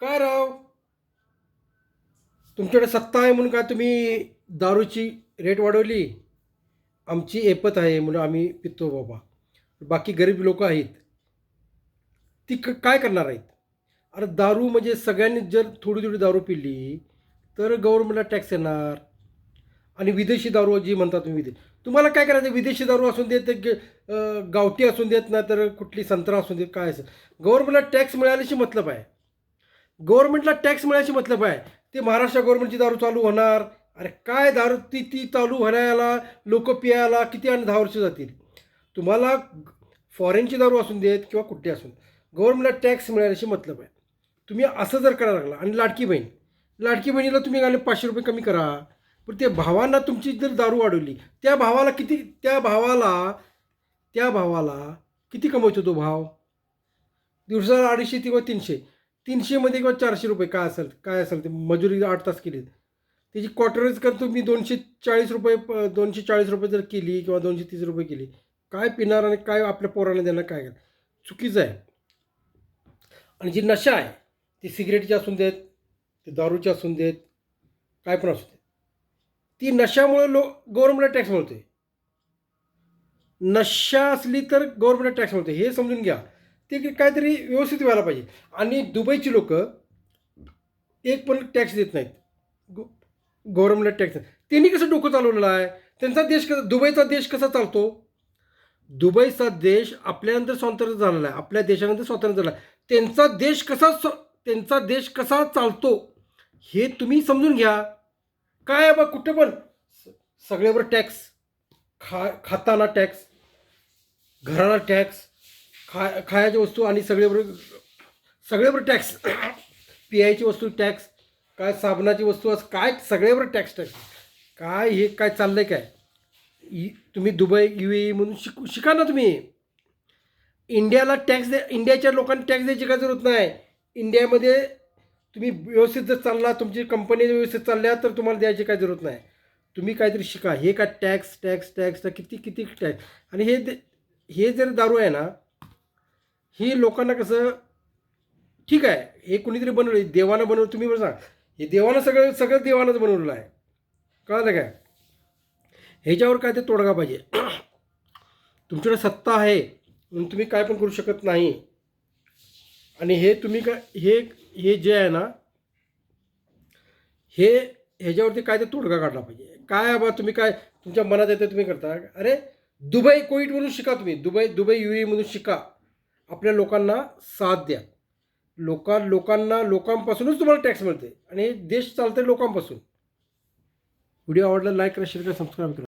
काय राव? तुमच्याकडे सत्ता आहे म्हणून काय तुम्ही दारूची रेट वाढवली? आमची एपत आहे म्हणून आम्ही पितो बाबा. बाकी गरीब लोक आहेत. ती क काय करणार आहेत? अरे दारू म्हणजे सगळ्यांनी जर थोडी थोडी दारू पिली तर गव्हर्नमेंटला टॅक्स येणार. आणि विदेशी दारू जी म्हणता तुम्ही विदेश तुम्हाला काय करायचं? विदेशी दारू असून देत गावठी असून देत नाही तर कुठली संत्रा असून देत काय असं गव्हर्नमेंटला टॅक्स मिळाल्याशी मतलब आहे. गव्हर्नमेंटला टॅक्स मिळायची मतलब आहे ते महाराष्ट्र गव्हर्नमेंटची दारू चालू होणार. अरे काय दारू ती ती चालू होण्याला लोक पियाला किती आणि दहा वर्ष जातील? तुम्हाला फॉरेनची दारू असून देत किंवा कुठे असून गव्हर्नमेंटला टॅक्स मिळाल्याशी मतलब आहे. तुम्ही असं जर करायला लागला आणि लाडकी बहीण लाडकी बहिणीला तुम्ही घाले पाचशे रुपये कमी करा. पण त्या भावांना तुमची जर दारू वाढवली त्या भावाला किती त्या भावाला त्या भावाला किती कमवतो तो भाव? दिवसाला अडीचशे किंवा तीनशे. तीनशेमध्ये किंवा चारशे रुपये काय असेल काय असेल ते मजुरी आठ तास केली. त्याची क्वार्टरच कर तुम्ही दोनशे चाळीस रुपये दोनशे चाळीस रुपये जर केली किंवा दोनशे तीस रुपये केली काय पिणार आणि काय आपल्या पोरांना देणार काय करणार? चुकीचं आहे. आणि जी नशा आहे ती सिगरेटची असून देत ती दारूची असून देत काय पण असू देत. ती नशामुळे लो गव्हर्नमेंटला टॅक्स मिळतोय. नशा असली तर गव्हर्नमेंटला टॅक्स मिळतो हे समजून घ्या. ते काहीतरी व्यवस्थित व्हायला पाहिजे. आणि दुबईची लोक एक पण टॅक्स देत नाहीत. गो गव्हर्नमेंटला टॅक्स त्यांनी कसं डोकं चालवलेलं आहे? त्यांचा देश कसा दुबईचा देश कसा चालतो? दुबईचा देश आपल्यानंतर स्वातंत्र्य झालेला आहे. आपल्या देशानंतर स्वातंत्र्य झाला आहे. त्यांचा देश कसा स्व त्यांचा देश कसा चालतो हे तुम्ही समजून घ्या. काय बा कुठे पण? स- सगळ्यावर टॅक्स खा खाताना टॅक्स घराला टॅक्स खा खायच्या वस्तू आणि सगळ्यावर सगळ्यावर टॅक्स पियायची वस्तू टॅक्स काय साबणाची वस्तू असं काय सगळ्यावर टॅक्स टॅक्स काय हे काय चाललं आहे काय? इ- तुम्ही दुबई यू ए म्हणून शिकू शिका ना तुम्ही. इंडियाला टॅक्स दे इंडियाच्या लोकांना टॅक्स द्यायची काय जरूरत नाही. इंडियामध्ये तुम्ही व्यवस्थित जर चालला तुमची कंपनी व्यवस्थित चालल्या तर तुम्हाला द्यायची काय जरूरत नाही. तुम्ही काहीतरी शिका. हे काय टॅक्स टॅक्स टॅक्स किती किती टॅक्स आणि हे हे जर दारू आहे ना हे लोकांना कसं ठीक आहे हे कुणीतरी बनवलं देवानं बनवलं तुम्ही बरं सांग. हे देवानं सगळं सगळं देवानंच बनवलेलं आहे. कळलं काय? ह्याच्यावर काय ते तोडगा पाहिजे. तुमच्याकडे सत्ता आहे म्हणून तुम्ही काय पण करू शकत नाही. आणि हे तुम्ही का हे हे जे आहे ना हे ह्याच्यावरती काय ते तोडगा काढला पाहिजे. काय बा तुम्ही काय तुमच्या मनात येतं तुम्ही करता. अरे दुबई कोविडमधून शिका तुम्ही. दुबई दुबई यू मधून शिका. आपल्या लोकांना साथ द्या. लोकां लोकांना लोकांपासूनच तुम्हाला टॅक्स मिळते आणि देश चालते लोकांपासून. व्हिडिओ आवडला लाईक करा शेअर करा सबस्क्राईब करा.